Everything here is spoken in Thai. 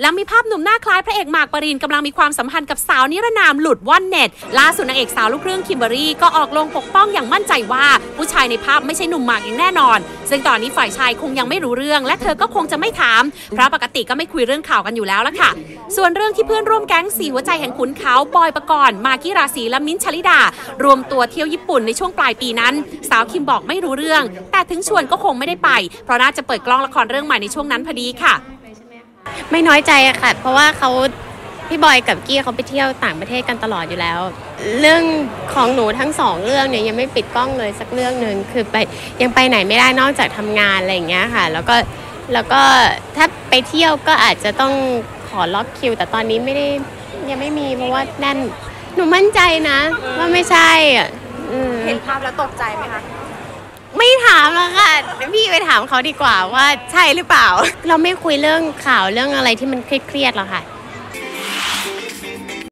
แล้วมีภาพหนุ่มหน้าคล้ายพระเอกหมากปรินกำลังมีความสัมพันธ์กับสาวนิรนามหลุดว่อนเน็ต ล่าสุดนางเอกสาวลูกครึ่งคิมเบอรี่ก็ออกลงปกป้องอย่างมั่นใจว่า ผู้ชายในภาพไม่ใช่หนุ่มหมากอย่างแน่นอน ซึ่งตอนนี้ฝ่ายชายคงยังไม่รู้เรื่อง และเธอก็คงจะไม่ถาม เพราะปกติก็ไม่คุยเรื่องข่าวกันอยู่แล้วละค่ะ ส่วนเรื่องที่เพื่อนร่วมแก๊งสีหัวใจแห่งขุนเขาบอยปกรณ์มากกี้ราศีและมิ้นชลิดา รวมตัวเที่ยวญี่ปุ่นในช่วงปลายปีนั้น สาวคิมบอกไม่รู้เรื่อง แต่ถึงชวนก็คงไม่ได้ไป เพราะน่าจะเปิดกล้องละครเรื่องใหม่ในช่วงนั้นพอดีค่ะ ไม่น้อยใจอะค่ะ เพราะว่าเขาพี่บอยกับกี้เขาไปเที่ยวต่างประเทศกันตลอดอยู่แล้ว เรื่องของหนูทั้งสองเรื่องเนี่ยยังไม่ปิดกล้องเลยสักเรื่องหนึ่งคือไปยังไปไหนไม่ได้นอกจากทำงานอะไรอย่างเงี้ยค่ะ แล้วก็แล้วก็ถ้าไปเที่ยวก็อาจจะต้องขอล็อกคิว แต่ตอนนี้ไม่ได้ยังไม่มีเพราะว่าแน่นหนูมั่นใจนะ ว่าไม่ใช่อะเห็นภาพแล้วตกใจไหมคะ ไม่ถามแล้วค่ะเดี๋ยวพี่ไปถามเขาดีกว่าว่าใช่หรือเปล่า เราไม่คุยเรื่องข่าวเรื่องอะไรที่มันเครียดๆหรอกค่ะ